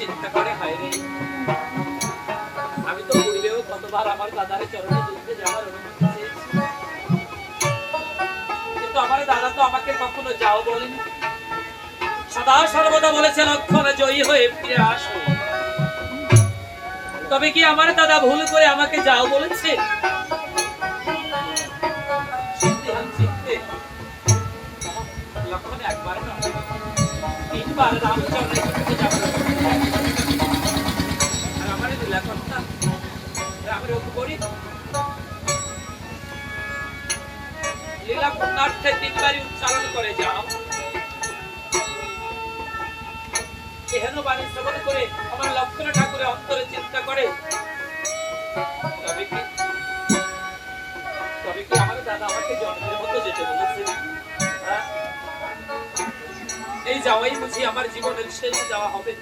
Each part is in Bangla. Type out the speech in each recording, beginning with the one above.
চিন্তা করে, হায় রে! আমি তো কতবার আমার দাদার চরণে যাওয়ার কিন্তু আমার দাদা তো আমাকে কখনো যাও বলেনি। সদা সর্বদা জয়ী হয়ে ফিরে আসো। তবে কি আমার দাদা ভুল করে আমাকে যাও বলেছে? তিনবার রামচন্দ্রের লীলা পুণ্যার্থে তিনবারই উচ্চারণ করে যাও। এহেন বাণী শ্রবণ করে আমার লক্ষণ ঠাকুরের অন্তরে চিন্তা করে। আমার হ্যাঁ? এই যাওয়াই বুঝি আমার জীবনের শেষ যাওয়া হবে।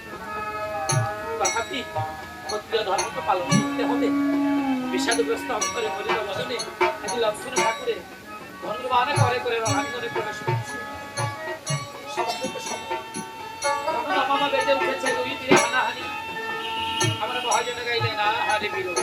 তথাপি ক্ষত্রিয় ধর্মকে পালন করতে হবে। বিষাদগ্রস্ত অন্তরে মরিত বদনে আজ লক্ষণ ঠাকুরে ধন্যবাদ করে করে রণাঙ্গনে প্রবেশ করছে। আমরা মহাজনে গাইলে না হারে বিরোধ।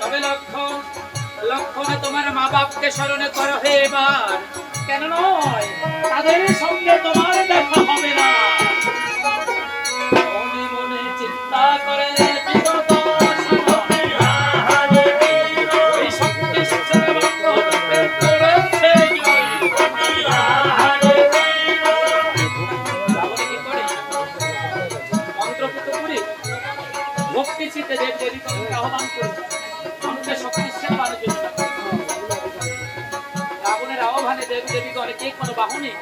তবে লক্ষণ লক্ষণে তোমার মা বাপকে স্মরণে করো হে কেন নয়? তাদের সঙ্গে তোমার দেখা হবে না। দেবীগণ বাহু নেই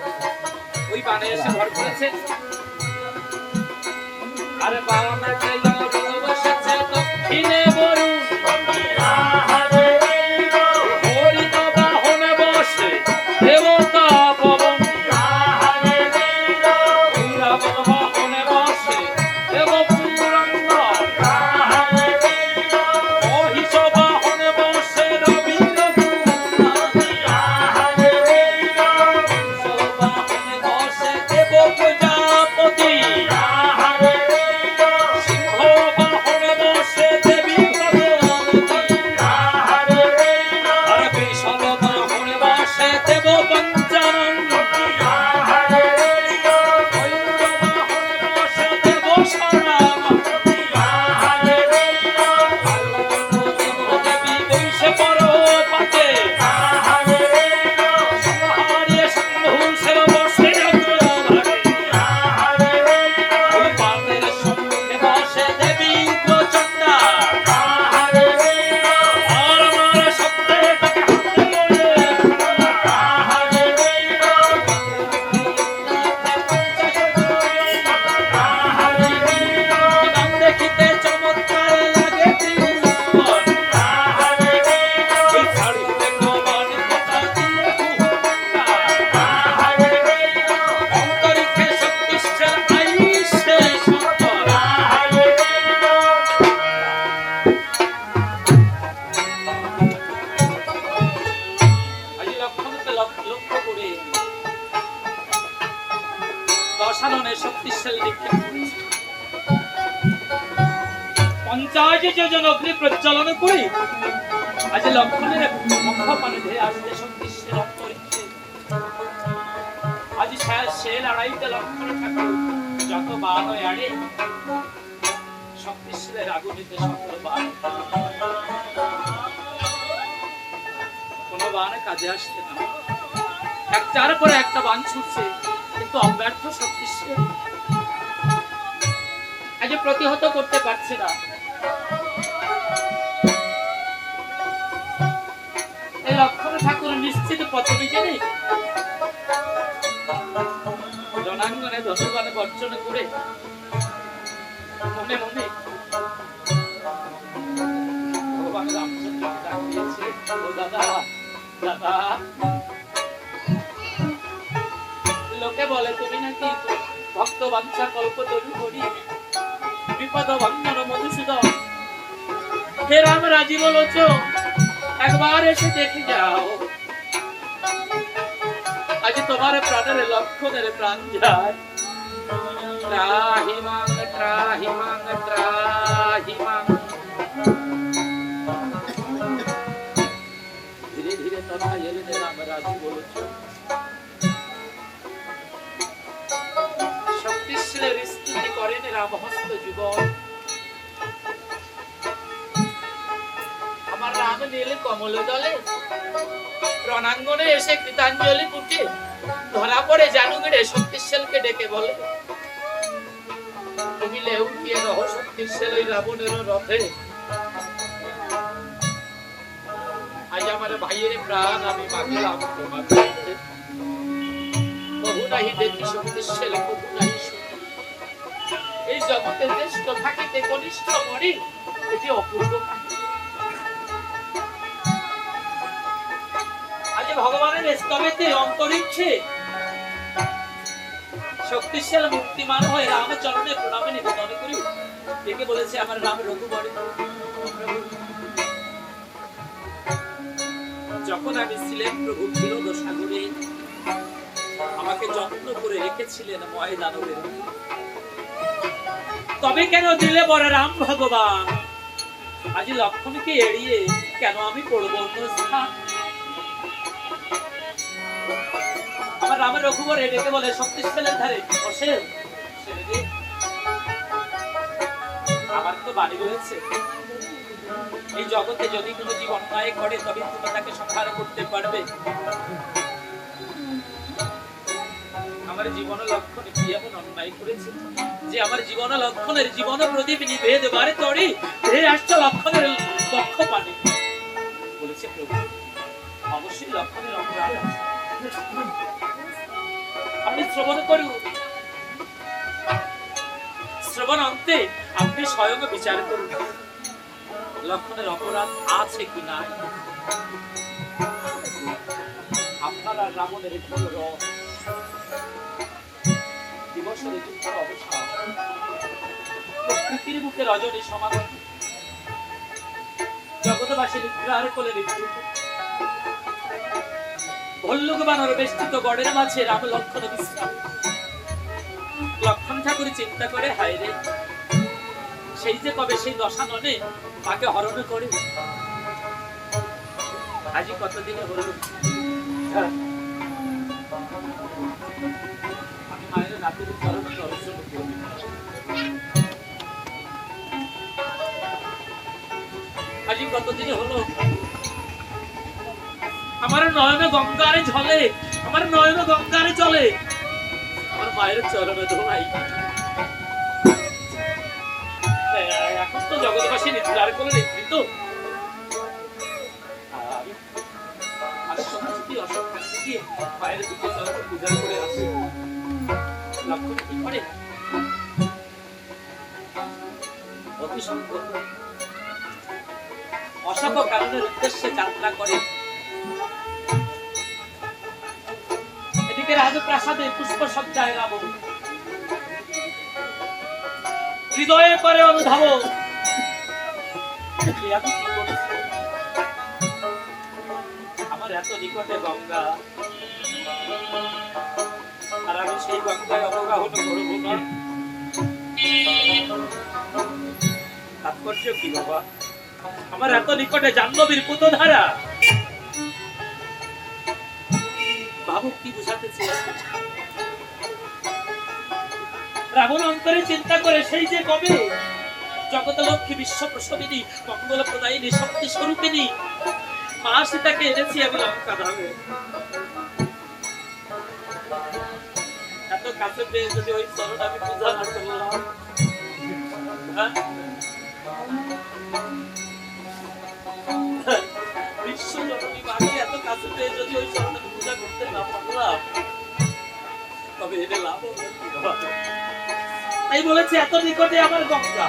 ওই বানে এসে ভর করেছে। আরে বাবা দক্ষিণে কোনো বান কাজে আসতে না। একটার পরে একটা বান ছুটছে, কিন্তু অব্যর্থ শক্তিশালী আজ প্রতিহত করতে পারছে না। এই লক্ষণ ঠাকুর নিশ্চিত পথে জেনে জনাঙ্গনে ধনুবানে বর্জন করে। মনে মনে লোকে বলে, তুমি নাকি ভক্ত বাঞ্ছা কল্প তরু করি। বিপদ ভঞ্জন মধুসূদন। হে রাম, রাজি বলছ একবার এসে দেখে যাও। আজ তোমার প্রাণের লক্ষণের প্রাণ যায়। ত্রাহি মাং, ত্রাহি আমার রাম নীল কমল দলে রণাঙ্গনে এসে কৃতাঞ্জলি পুটে ধরা পড়ে জানুগিরে শক্তিশালকে ডেকে বলে, তুমি লেউটিয়ে রহ শক্তিশাল রাবণের রথে। ভগবানের স্তবেতে অন্তরিক্ষে শক্তিশাল মুক্তিমান হয়ে রামচরণে প্রণামে নিবেদন করি। ডেকে বলেছে আমার রাম রঘুবরে। যখন আমি ছিলেন প্রভু বিরোধ সাগরে আমাকে যত্ন করে রেখেছিলেন ময় দানবের তবে কেন দিলে বড় রাম ভগবান? আজ লক্ষণকে এড়িয়ে কেন আমি পড়ব অন্য স্থান? আমার রামের রঘুবর এটাকে বলে শক্তিশালের ধারে বসে আমার তো বাড়ি রয়েছে। এই জগতে যদি কোনো জীব অন্যায় করে, তবে তুমি তাকে সংহার করতে পারবে। আমার জীবন লক্ষণে কি এমন অন্যায় করেছে? যে আমার জীবন লক্ষণের জীবন প্রদীপ নিভে দেবারে তরি, হে আসছে লক্ষণের লক্ষ পানে। বলেছে প্রভু, অবশ্যই লক্ষণের অপরাধ। আপনি শ্রবণ করুন শ্রবণ অন্তে আপনি স্বয়ং বিচার করুন। লক্ষণের অপরাধ আছে কি নাই? আপনার রাবণের ঘোর দিবসের যুদ্ধের অবসান প্রকৃতির বুকে রজনী সমাগম জগতবাসী নিদ্রার কোলে নিদ্রিত ভল্লুক বানর বেষ্টিত গড়ের মাঝে রাম লক্ষণ বিশ্রাম। লক্ষণ ঠাকুর চিন্তা করে, হায় রে, সেই যে কবে সেই দশাননে তাকে হরণ করে? আজই কতদিনে হ্যাঁ। আমি মায়ের কতদিনে হলো? আমার নয়নে গঙ্গারে ঝলে, আমার নয়নে গঙ্গারে চলে আমার মায়ের চরণে ধোলাই। জগৎবাসী নেতৃত্ব পূজা করে আসি। লক্ষ্য কি করে? অতি সম্পদ অসভ কারণের উদ্দেশ্যে যাত্রা করে। এদিকে রাজপ্রাসাদে পুষ্প সজ্জায় রাবণ হৃদয়ে করে অনুধাব আমি কি করছি? আমার এত নিকটে গঙ্গা, আর আমি সেই গঙ্গায় করব না। তাৎপর্য কি বাবা? আমার এত নিকটে জাহ্নবীর পুতধারা। বাবু কি বুঝাতে রাবণ অন্তরে চিন্তা করে, সেই যে কবে জগত লক্ষ্মী বিশ্ব প্রসবিনী মঙ্গল প্রদায়িনী শক্তি স্বরূপিনী মা সীতাকে এনেছি আমি লঙ্কা ধামে এত যদি ওই হ্যাঁ? পূজা করতে তবে এনে লাভ তাই বলেছে, এত নিকটে আমার গঙ্গা।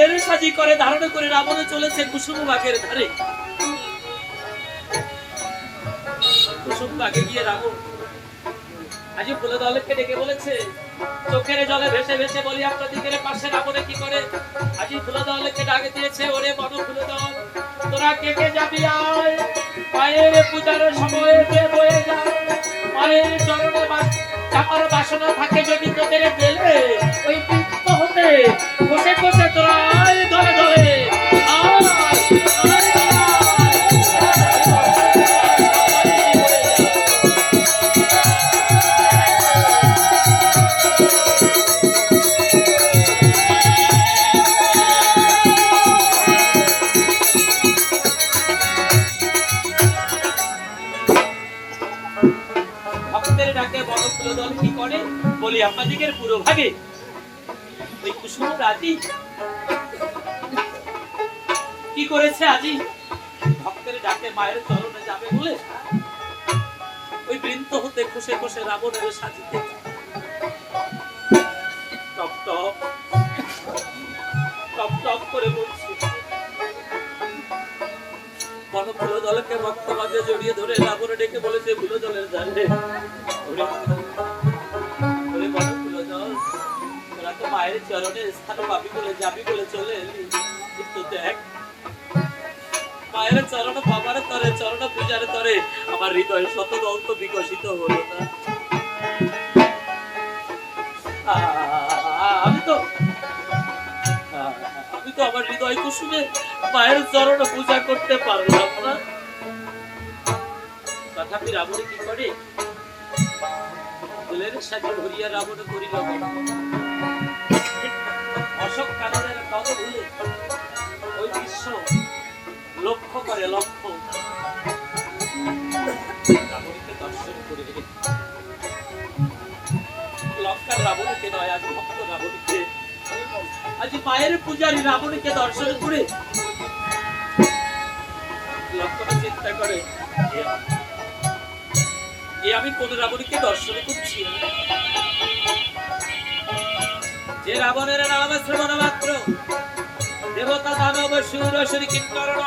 ফুলের সাজি করে ধারণ করে রাবণে চলেছে কুসুম বাগের ধারে। কুসুম বাগে গিয়ে রাবণ, আজ ফুলে ডেকে বলেছে, চোখের জলে ভেসে ভেসে বলি পাশে রাবণে কি করে? আজি ফুলে ডাকে দিয়েছে, ওরে ফুলে দল, তোরা কে কে যাবি আয়? পূজার সময় যে বয়ে যায় চরণে চাপার বাসনা থাকে যদি তোদের গেলে ওই বৃত্ত হতে বসে বসে কি করেছে আজি? ভক্তের ডাকে মায়ের চরণে যাবে বলে? ওই বৃন্ত হতে খুশে খুশে রাবণের সাজিতে টপ টপ টপ টপ করে বলছি বনফুল দলকে মাঝে জড়িয়ে ধরে রাবণ ডেকে বলেছে ফুল জলের দল তোরা তো মায়ের চরণে স্থান পাবি বলে যাবি বলে চলে এলি। কিন্তু দেখ মায়ের চরণ, বাবার তরে, চরণ, পূজার তরে, আমার হৃদয় শত দন্ত বিকশিত হলো না। আমি তো আমি তো আমার হৃদয় কুসুমে মায়ের চরণ পূজা করতে পারলাম না। তথাপি রাবণ কি করে? ফুলের সাথে ভরিয়া রাবণ করিল অশোক কাননের পদ ভুলে ওই বিশ্ব লক্ষ্য করে, লক্ষ্য। দর্শন রাবণীকে নয় আজ ভক্ত মায়ের পূজারী রাবণীকে দর্শন করে লক্ষণ চিন্তা করে, এ আমি কোন রাবণীকে দর্শন করছি যে রাবণের নাম শ্রবণ মাত্র। দেবতা দানব সুর শ্রী কিঙ্করণ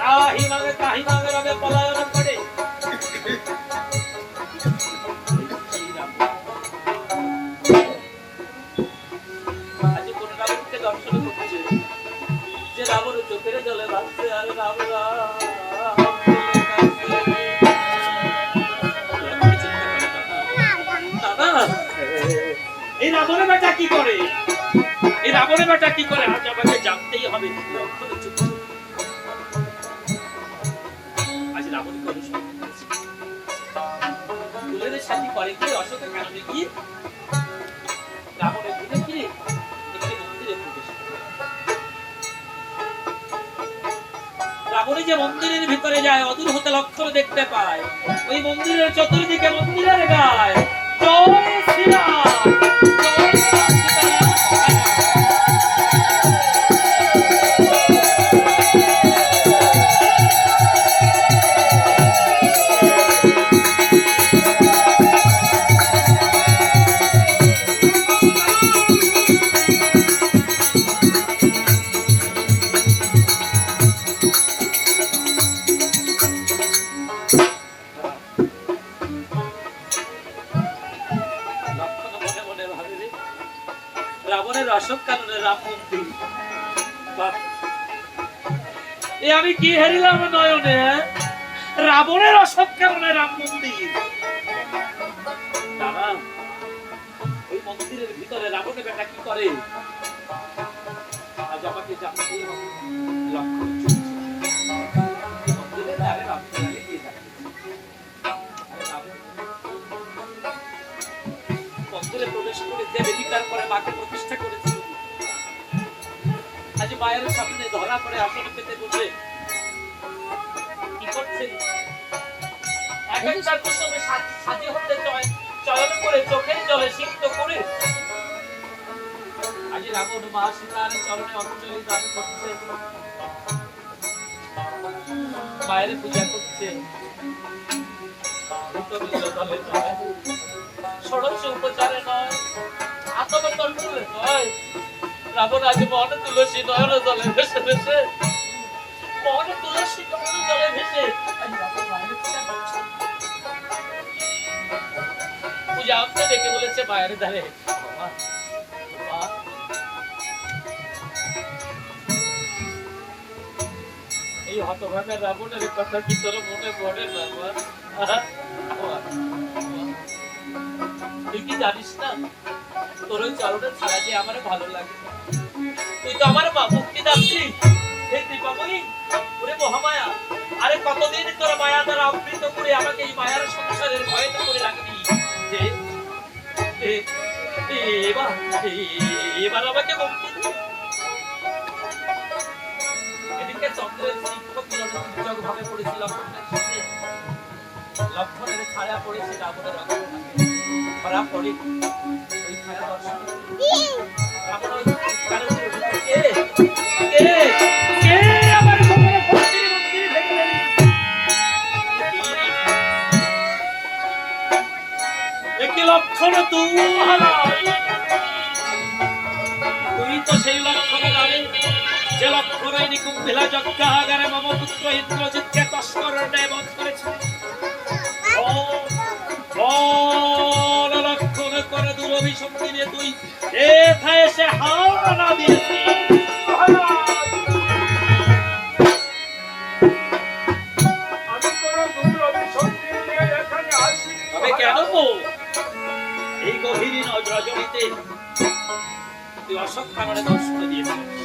তাহি মাগে তাহি মাগে, রবে পলায়ন করে। এই রাবণের বেটা কি করে? এই রাবণের বেটা কি করে? আজ আমাকে হবে। আজ করেছে। ফুলের সাথে কি অশোকের কারণে কি। রাবণী যে মন্দিরের ভিতরে যায়, অদূর হতে লক্ষণ দেখতে পায় ওই মন্দিরের চতুর্দিকে মন্দিরের গায় জয় শ্রীরাম রাবণের অশোক কাননের রাম মন্দির। প্রবেশ করে প্রতিষ্ঠা করেছিল। আজ মায়ের সামনে ধরা পড়ে আসলে পেতে বসে করছেন এক কুসুমে সাজি হতে চয় চয়ন করে চোখের জলে সিক্ত করে। আজ রাবণ মা সীতার চরণে অঞ্জলি দান করছে। মায়ের পূজা করছে। ষোড়শ উপচারে নয় আত্মবর্তনে নয়। রাবণ আজ মন তুলসী নয়ন জলে ভেসে ভেসে মন তুলসী নয়ন জলে বলেছে বাবা, এই হতভাগা রাবণের কথা কি তোর মনে পড়ে বাবা। তুই কি জানিস না? তোর ওই চরণে ছাড়া যে আমার ভালো লাগে তুই তো আমার মা মুক্তি হে দীপাময়ী ওরে মহামায়া আরে কতদিন তোর মায়া দ্বারা আবৃত করে আমাকে এই মায়ার সংসারের ভয়ে তো করে রাখবি? এবার এবার আমাকে মুক্তি এদিকে চন্দ্রের শিক্ষক দুর্যোগ ভাবে পড়েছিল লক্ষণের ছায়া পড়েছে রাবণের ধরা পড়ে ওই ছায়া দর্শন। রাবণ ওই চিৎকারে লক্ষণ তুই। তো সেই লক্ষণ নারী। যে লক্ষণ নিকুম্ভিলা যজ্ঞাগারে মম পুত্র ইন্দ্রজিৎকে তস্কর করেছে। লক্ষণ করে দুরভিসন্ধি নিয়ে তুই এথায় এসে হাওড়া দিয়েছিস। রজনীতে তুই অশোক কাননে দর্শন দিয়েছিস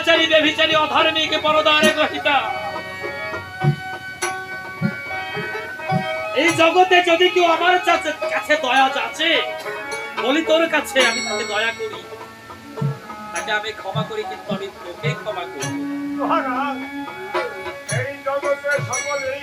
দুরাচারী বেভিচারী অধার্মিক পরদারে গ্রহিতা। এই জগতে যদি কেউ আমার কাছে দয়া চাচ্ছে বলি তোর কাছে আমি তাকে দয়া করি। তাকে আমি ক্ষমা করি, কিন্তু আমি তোকে ক্ষমা করি। এই জগতে সকলেই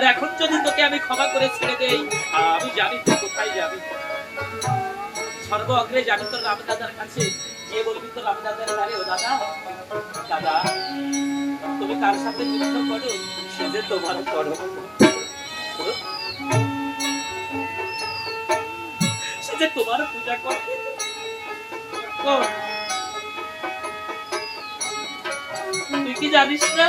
আর এখন যদি তোকে আমি ক্ষমা করে ছেড়ে দেই, আমি জানি তুই কোথায় যাবি। সর্ব অগ্রে জানি তোর রাম দাদার কাছে গিয়ে বলবি তোর রাম দাদার আরে ও দাদা? দাদা, তুমি কার সাথে যুদ্ধ করো? সে যে তোমার করো সে যে তোমার পূজা কর। তুই কি জানিস না?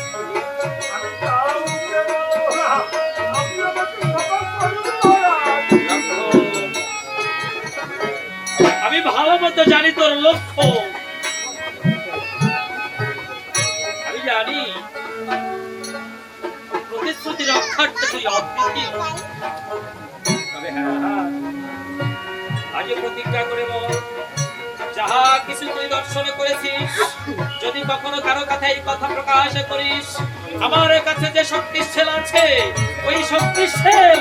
মতো জানি তোর লক্ষ্য। আমি জানি প্রতিশ্রুতি রক্ষার্থে তুই তবে হ্যাঁ প্রতিজ্ঞা করে যাহা কিছু করেছিস, যদি কখনো কারও এই কথা প্রকাশ করিস, আমার কাছে যে শক্তিশীল আছে, ওই শক্তিশীল